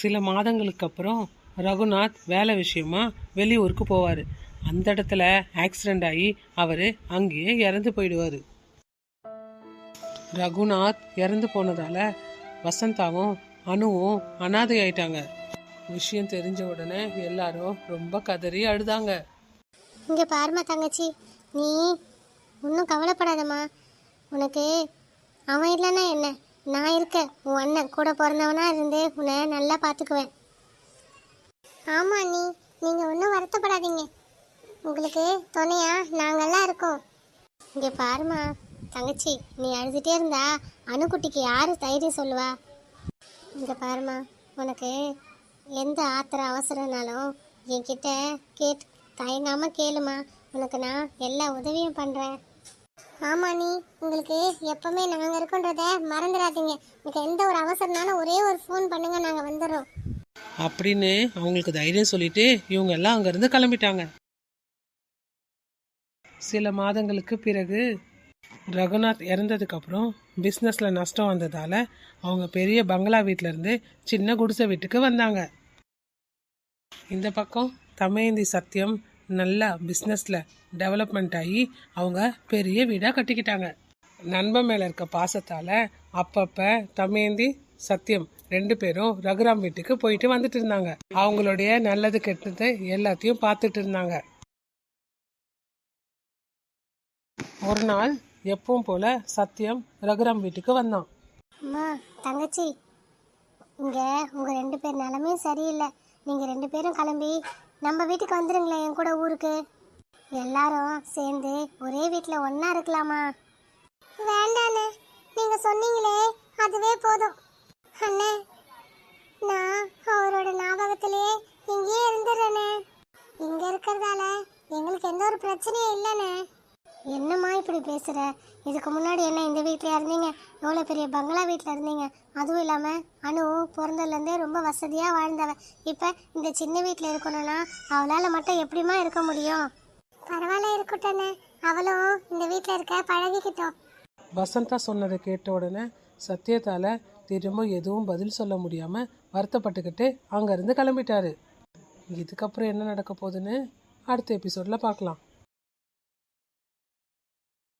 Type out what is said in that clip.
சில மாதங்களுக்கு அப்புறம் ரகுநாத் வேலை விஷயமா வெளியூருக்கு போவார். அந்த இடத்துல ஆக்சிடெண்ட் ஆகி அவர் அங்கேயே இறந்து போயிடுவார். ரகுநாத் இறந்து போனதால வசந்தாவும் அனுவும் அனாதை ஆயிட்டாங்க விஷயம் தெரிஞ்ச உடனே எல்லாரும் ரொம்ப கதறி அழுதாங்க. இங்கே பாருமா தங்கச்சி. நீ ஒன்றும் கவலைப்படாதம்மா. உனக்கு அவன் இல்லைன்னா என்ன? நான் இருக்க உன் அண்ணன் கூட பிறந்தவனா இருந்து உன்னை நல்லா பார்த்துக்குவேன். ஆமாம் நீ நீங்கள் ஒன்றும் வருத்தப்படாதீங்க. உங்களுக்கு துணையா நாங்கள்லாம் இருக்கோம். இங்கே பாரும்மா தங்கச்சி நீ அழுதுகிட்டே இருந்தா அணுக்குட்டிக்கு யார் தைரியம் சொல்லுவா? இங்கே பாரும்மா உனக்கு எந்த ஆத்திர அவசரம்னாலும் என்கிட்ட கேட் தயங்காமல் கேளுமா உனக்கு நான் எல்லா உதவியும் பண்ணுறேன் ஆமா நீ உங்களுக்கு எப்பவுமே நாங்கள் இருக்கோன்றத மறந்துடாதீங்க. உங்களுக்கு எந்த ஒரு அவசரம்னாலும் ஒரே ஒரு ஃபோன் பண்ணுங்க நாங்கள் வந்துடுறோம். அப்படின்னு அவங்களுக்கு தைரியம் சொல்லிட்டு இவங்க எல்லாம் அங்கேருந்து கிளம்பிட்டாங்க. சில மாதங்களுக்கு பிறகு ரகுநாத் இறந்ததுக்கப்புறம் பிஸ்னஸில் நஷ்டம் வந்ததால அவங்க பெரிய பங்களா வீட்டிலேருந்து சின்ன குடிசை வீட்டுக்கு வந்தாங்க. இந்த பக்கம் தமயந்தி சத்தியம் நல்லா பிஸ்னஸில் டெவலப்மெண்ட் ஆகி அவங்க பெரிய வீடாக கட்டிக்கிட்டாங்க. நண்பன் மேலே இருக்க பாசத்தால் அப்பப்போ தமேந்தி சத்தியம் ரெண்டு பேரும் ரகுராம் வீட்டுக்கு போயிட்டு வந்துட்டு இருந்தாங்க. அவங்களுடைய நல்லது கெட்டது எல்லாத்தையும் பார்த்துட்டு இருந்தாங்க. ஒரு நாள் எப்பவும் போல சத்தியம் ரகுராம் வீட்டுக்கு வந்தான். அம்மா தங்கச்சி இங்க உங்க ரெண்டு பேர் நிலமையும் சரியில்லை. நீங்க ரெண்டு பேரும் கிளம்பி நம்ம வீட்டுக்கு வந்துடுங்களேன் என் கூட ஊருக்கு. எல்லாரும் சேர்ந்து ஒரே வீட்டில் ஒன்றா இருக்கலாமா? வேண்டாண்ணே நீங்கள் சொன்னீங்களே அதுவே போதும். அண்ணே நான் அவரோட ஞாபகத்திலே இங்கேயே இருந்துடுறேனே இங்கே இருக்கிறதால எங்களுக்கு எந்த ஒரு பிரச்சனையும் இல்லைண்ணே. என்னம்மா இப்படி பேசுகிற இதுக்கு முன்னாடி என்ன இந்த வீட்டில் இருந்தீங்க? எவ்வளோ பெரிய பங்களா வீட்டில் இருந்தீங்க? அதுவும் இல்லாமல் அனு பிறந்ததுலேருந்தே ரொம்ப வசதியாக வாழ்ந்தவன் இப்போ இந்த சின்ன வீட்டில் இருக்கணும்னா அவளால் மட்டும் எப்படிம்மா இருக்க முடியும்? பரவாயில்ல இருக்கட்டண்ணே அவளும் இந்த வீட்டில் இருக்க பழகிக்கிட்டோம். வசந்தா சொன்னதை கேட்ட உடனே சத்தியத்தால் திரும்ப எதுவும் பதில் சொல்ல முடியாமல் வருத்தப்பட்டுக்கிட்டு அங்கேருந்து கிளம்பிட்டாரு. இதுக்கப்புறம் என்ன நடக்க போகுதுன்னு அடுத்த எபிசோடில் பார்க்கலாம்.